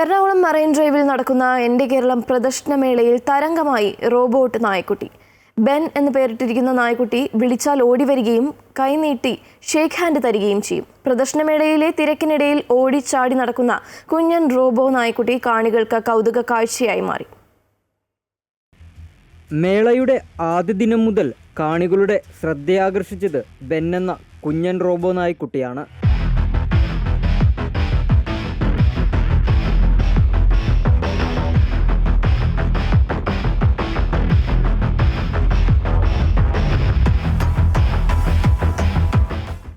Ernakulam marine ഡ്രൈവിൽ നടക്കുന്ന എന്റെ കേരളം പ്രദർശനമേളയിൽ തരംഗമായി റോബോട്ട് നായക്കുട്ടി. ബെൻ എന്ന് പേരിട്ടിരിക്കുന്ന നായക്കുട്ടി വിളിച്ചാൽ ഓടി വരികയും കൈനീട്ടി ഷേക്ക് ഹാൻഡ് തരികയും ചെയ്യും. പ്രദർശനമേളയിലെ തിരക്കിനിടയിൽ ഓടിച്ചാടി നടക്കുന്ന കുഞ്ഞൻ റോബോ നായക്കുട്ടി കാണികൾക്ക് കൗതുക കാഴ്ചയായി മാറി. മേളയുടെ ആദ്യ ദിനം മുതൽ കാണികളുടെ ശ്രദ്ധയാകർഷിച്ചത് ബെൻ എന്ന കുഞ്ഞൻ റോബോ നായ്ക്കുട്ടിയാണ്.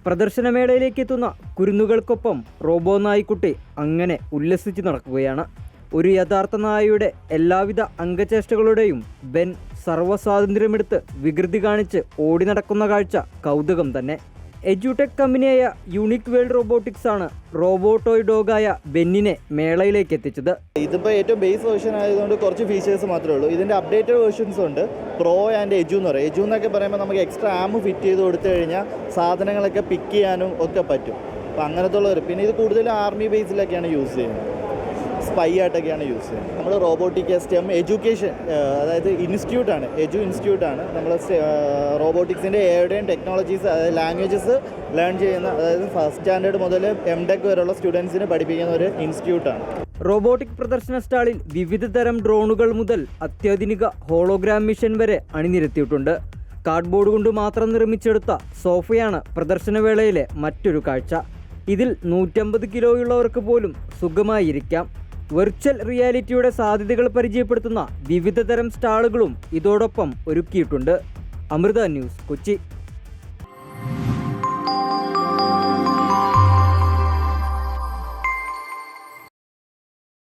പ്രദർശനമേളയിലേക്ക് എത്തുന്ന കുരുന്നുകൾക്കൊപ്പം റോബോ നായ്ക്കുട്ടി അങ്ങനെ ഉല്ലസിച്ച് നടക്കുകയാണ്. ഒരു യഥാർത്ഥ നായയുടെ എല്ലാവിധ അംഗചേഷ്ടകളുടെയും ബെൻ സർവസ്വാതന്ത്ര്യമെടുത്ത് വികൃതി കാണിച്ച് ഓടി നടക്കുന്ന കാഴ്ച കൗതുകം തന്നെ. എജ്യൂടെക് കമ്പനിയായ യൂണിക് വേൾഡ് റോബോട്ടിക്സ് ആണ് റോബോട്ടോയ് ഡോഗായ ബെന്നിനെ മേളയിലേക്ക് എത്തിച്ചത് ഇതിപ്പോൾ ഏറ്റവും ബേസ് വേർഷൻ ആയതുകൊണ്ട് കുറച്ച് ഫീച്ചേഴ്സ് മാത്രമേ ഉള്ളൂ. ഇതിന്റെ അപ്ഡേറ്റഡ് വേർഷൻസ് ഉണ്ട്. പ്രോ ആൻഡ് എജു എന്ന് പറയും. എജു എന്നൊക്കെ പറയുമ്പോൾ നമുക്ക് എക്സ്ട്രാ ആം ഫിറ്റ് ചെയ്ത് കൊടുത്തു കഴിഞ്ഞാൽ സാധനങ്ങളൊക്കെ പിക്ക് ചെയ്യാനും ഒക്കെ പറ്റും. അപ്പോൾ അങ്ങനത്തെ ഉള്ളവർ പിന്നെ ഇത് കൂടുതലും ആർമി ബേസിലൊക്കെയാണ് യൂസ് ചെയ്യുന്നത്. സ്പൈ ആയിട്ടൊക്കെയാണ് യൂസ് ചെയ്യുന്നത്. നമ്മൾ റോബോട്ടിക് സ്റ്റെം എഡ്യൂക്കേഷൻ അതായത് ഇൻസ്റ്റിറ്റ്യൂട്ടാണ് എജു ഇൻസ്റ്റിറ്റ്യൂട്ടാണ് നമ്മൾ റോബോട്ടിക്സിന്റെ എയുടെയും ടെക്നോളജീസ് അതായത് ലാംഗ്വേജസ് ലേൺ ചെയ്യുന്ന അതായത് ഫസ്റ്റ് സ്റ്റാൻഡേർഡ് മുതൽ എം ടെക് വരെയുള്ള സ്റ്റുഡൻസിന് പഠിപ്പിക്കുന്ന ഒരു ഇൻസ്റ്റിറ്റ്യൂട്ടാണ് റോബോട്ടിക് പ്രദർശന സ്റ്റാളിൽ വിവിധ തരം ഡ്രോണുകൾ മുതൽ അത്യാധുനിക ഹോളോഗ്രാം മിഷൻ വരെ അണിനിരത്തിയിട്ടുണ്ട്. കാർഡ്ബോർഡ് കൊണ്ട് മാത്രം നിർമ്മിച്ചെടുത്ത സോഫയാണ് പ്രദർശനവേളയിലെ മറ്റൊരു കാഴ്ച. ഇതിൽ നൂറ്റമ്പത് കിലോയുള്ളവർക്ക് പോലും സുഖമായിരിക്കാം. വെർച്വൽ റിയാലിറ്റിയുടെ സാധ്യതകൾ പരിചയപ്പെടുത്തുന്ന വിവിധതരം സ്റ്റാളുകളും ഇതോടൊപ്പം ഒരുക്കിയിട്ടുണ്ട്. അമൃത ന്യൂസ് കൊച്ചി.